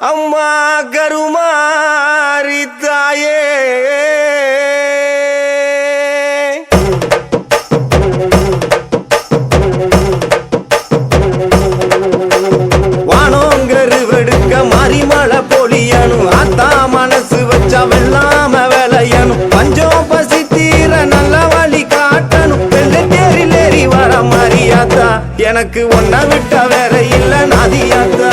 அம்மா கருமாரி தாயே. வானோங்கரு வெடுக்க மாரிமலை பொழியணும் ஆத்தா மனசு வச்சா வெள்ளாம விளையணும் பஞ்சம் பசி தீர நல்ல வழி காட்டணும் வெள்ளை தேரில் ஏறி வர மாரியாத்தா எனக்கு ஒன்ன விட்ட வேற இல்ல நாதியாத்தா.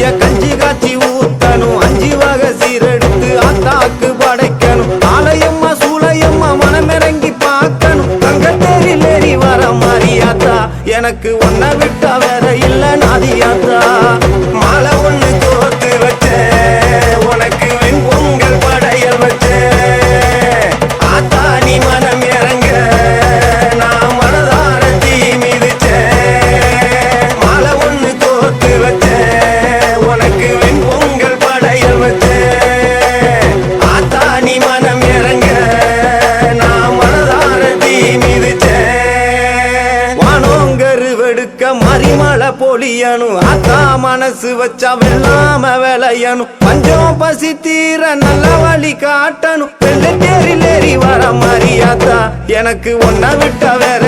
या कंजी गाची வானோங்கரு மறிமலை பொழியணும் ஆத்தா மனசு வச்சா வெள்ளாம விளையணும் பஞ்சம் பசி தீர நல்ல வழி காட்டணும் வெள்ளை ஏறி வர மரியாதா எனக்கு ஒன்ன விட்ட வேற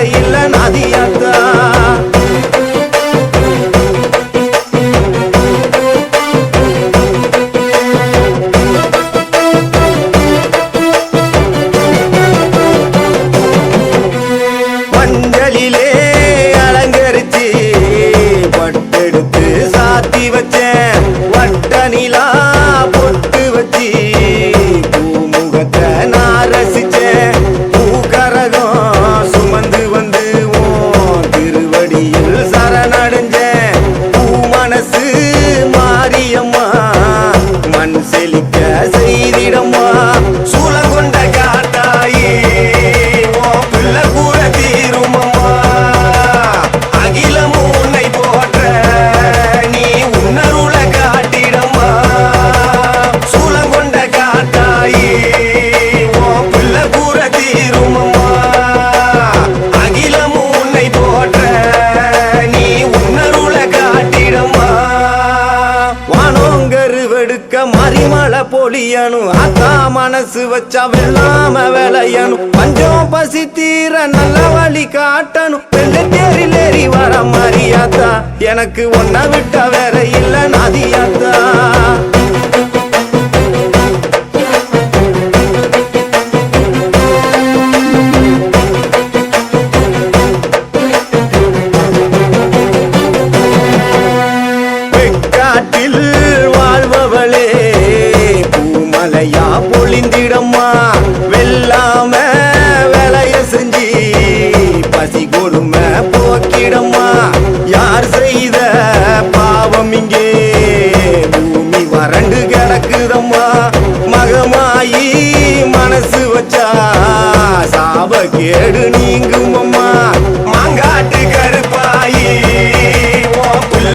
சாத்தி வச்சேன். வட்ட நிலா பொட்டு வச்சி பூமுகத்தை நான் ரசிச்சேன். பூக்கரகம் சுமந்து வந்து உன் திருவடியில் சரணடைஞ்சேன். பூ மனசு மாரியம்மா மண் செழிக்க செய்திடம்மா. பொழியணும் அத்தா மனசு வச்சா வெள்ளாம விளையணும் பஞ்சம் பசி தீர நல்ல வழி காட்டணும் வெள்ளை தேரில் ஏறி வர மரியாதா எனக்கு ஒன்ன விட்ட வேற இல்ல நதியாத்தா. காட்டில் வாழ்பவளே பசி கொடுமை போக்கிடம்மா. யார் செய்த பாவம் இங்கே? பூமி வறண்டு கிடக்குதம்மா. மகமாயி மனசு வச்சா. சாப கேடு நீங்குமம்மா.